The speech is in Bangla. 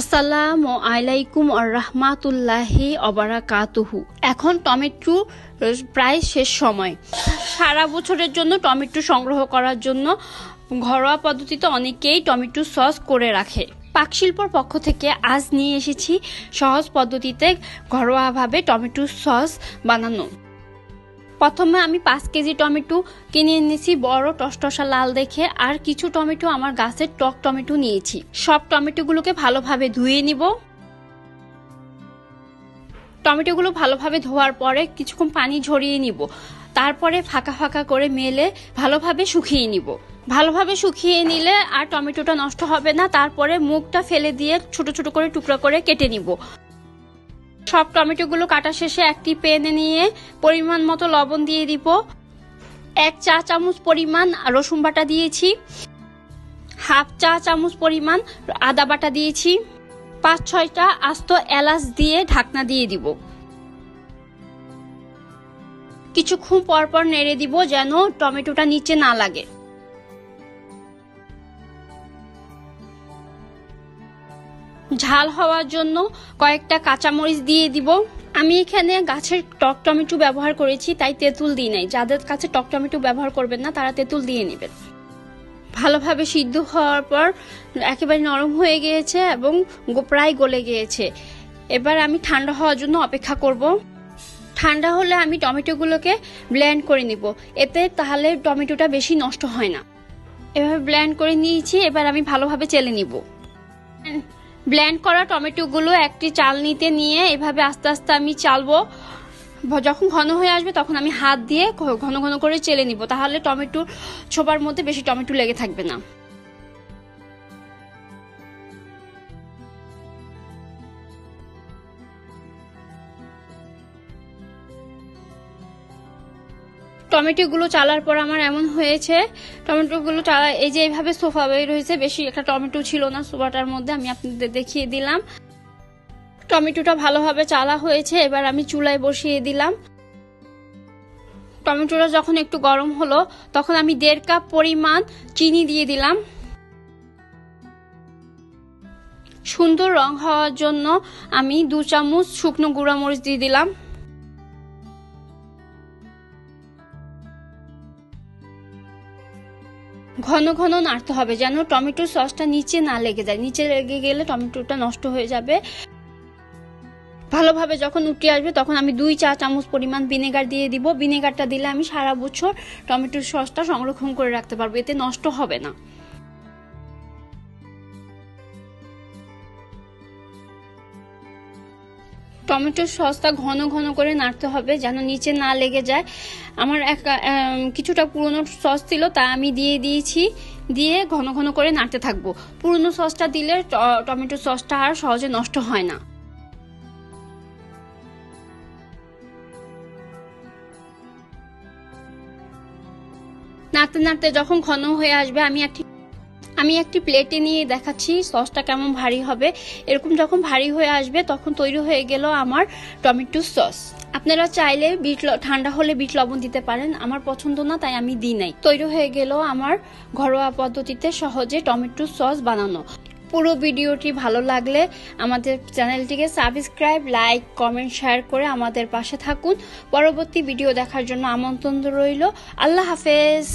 আসসালামু আলাইকুম আর রহমাতুল্লাহি অবারাকাতুহু এখন টমেটো প্রায় শেষ সময়। সারা বছরের জন্য টমেটো সংগ্রহ করার জন্য ঘরোয়া পদ্ধতিতে অনেকেই টমেটো সস করে রাখে। পাকশিল্পর পক্ষ থেকে আজ নিয়ে এসেছি সহজ পদ্ধতিতে ঘরোয়াভাবে টমেটো সস বানানো। প্রথমে আমি পাঁচ কেজি টমেটো কিনে এনেছি, বড় টসটসা লাল দেখে, আর কিছু টমেটো আমার গাছের টক টমেটো নিয়েছি। সব টমেটোগুলোকে ভালোভাবে ধুয়ে নিব। টমেটোগুলো ভালোভাবে ধোয়ার পরে কিছুক্ষণ পানি ঝরিয়ে নিব। তারপরে ফাঁকা ফাঁকা করে মেলে ভালোভাবে শুকিয়ে নিব। ভালোভাবে শুকিয়ে নিলে আর টমেটোটা নষ্ট হবে না, তারপরে মুখটা ফেলে দিয়ে ছোট ছোট করে টুকরা করে কেটে নিব। সব টমেটোগুলো কাটা শেষে একটি প্যানে নিয়ে পরিমাণ মতো লবণ দিয়ে দিব। এক চা চামচ পরিমাণ রসুন বাটা দিয়েছি। হাফ চা চামচ পরিমাণ আদা বাটা দিয়েছি। পাঁচ, ছয়টা আস্ত এলাচ দিয়ে ঢাকনা দিয়ে দিব। কিছুক্ষণ পর পর নেড়ে দিব যেন টমেটোটা নিচে না লাগে। ঝাল হওয়ার জন্য কয়েকটা কাঁচামরিচ দিয়ে দিব। আমি এখানে গাছের টক টমেটো ব্যবহার করেছি, তাই তেঁতুল দিই নাই। যাদের কাছে টক টমেটো ব্যবহার করবেন না, তারা তেঁতুল দিয়ে নেবেন। ভালোভাবে সিদ্ধ হওয়ার পর একেবারে নরম হয়ে গিয়েছে এবং প্রায় গলে গিয়েছে। এবার আমি ঠান্ডা হওয়ার জন্য অপেক্ষা করব। ঠান্ডা হলে আমি টমেটোগুলোকে ব্লেন্ড করে নিব। এতে তাহলে টমেটোটা বেশি নষ্ট হয় না। এভাবে ব্লেন্ড করে নিয়েছি, এবার আমি ভালোভাবে চেলে নিব। ব্লেন্ড করা টমেটোগুলো একটি চালনিতে নিয়ে এভাবে আস্তে আস্তে আমি চালবো। যখন ঘন হয়ে আসবে তখন আমি হাত দিয়ে ঘন ঘন করে চেলে নিব। তাহলে টমেটো ছোপার মধ্যে বেশি টমেটো লেগে থাকবে না। টমেটোগুলো চালার পর আমার এমন হয়েছে, টমেটোগুলো চালা, এই যে এইভাবে সোফা বের হয়েছে, বেশি একটা টমেটো ছিল না সোফাটার মধ্যে, আমি আপনাদের দেখিয়ে দিলাম। টমেটোটা ভালোভাবে চালা হয়েছে, এবার আমি চুলায় বসিয়ে দিলাম। টমেটোটা যখন একটু গরম হলো, তখন আমি দেড় কাপ পরিমাণ চিনি দিয়ে দিলাম। সুন্দর রং হওয়ার জন্য আমি দু চামচ শুকনো গুঁড়া মরিচ দিয়ে দিলাম। ঘন ঘন নাড়তে হবে যেন টমেটোর সসটা নিচে না লেগে যায়। নিচে লেগে গেলে টমেটোটা নষ্ট হয়ে যাবে। ভালোভাবে যখন উঠে আসবে তখন আমি দুই চা চামচ পরিমাণ ভিনেগার দিয়ে দিব। ভিনেগারটা দিলে আমি সারা বছর টমেটোর সসটা সংরক্ষণ করে রাখতে পারব। এতে নষ্ট হবে না। টমেটোর সসটা ঘন ঘন করে নাড়তে হবে যেন নিচে না লেগে যায়। আমার এক কিছুটা পুরনো সস ছিল, তা আমি দিয়ে দিয়েছি। দিয়ে ঘন ঘন করে নাড়তে থাকব। পুরনো সসটা দিলে টমেটো সসটা আর সহজে নষ্ট হয় না। নাড়তে নাড়তে যখন ঘন হয়ে আসবে, আমি একটি আমি একটি প্লেটে নিয়ে দেখাচ্ছি, সসটা কেমন ভারী হবে। এরকম যখন ভারী হয়ে আসবে, তখন তৈরি হয়ে গেল আমার টমেটো সস। আপনারা চাইলে বিট ঠান্ডা হলে বিট লবণ দিতে পারেন, আমার পছন্দ না, তাই আমি দিই নাই। তৈরি হয়ে গেল আমার ঘরোয়া পদ্ধতিতে সহজে টমেটো সস বানানো। পুরো ভিডিওটি ভালো লাগলে আমাদের চ্যানেলটিকে সাবস্ক্রাইব, লাইক, কমেন্ট, শেয়ার করে আমাদের পাশে থাকুন। পরবর্তী ভিডিও দেখার জন্য আমন্ত্রণ রইল। আল্লাহ হাফেজ।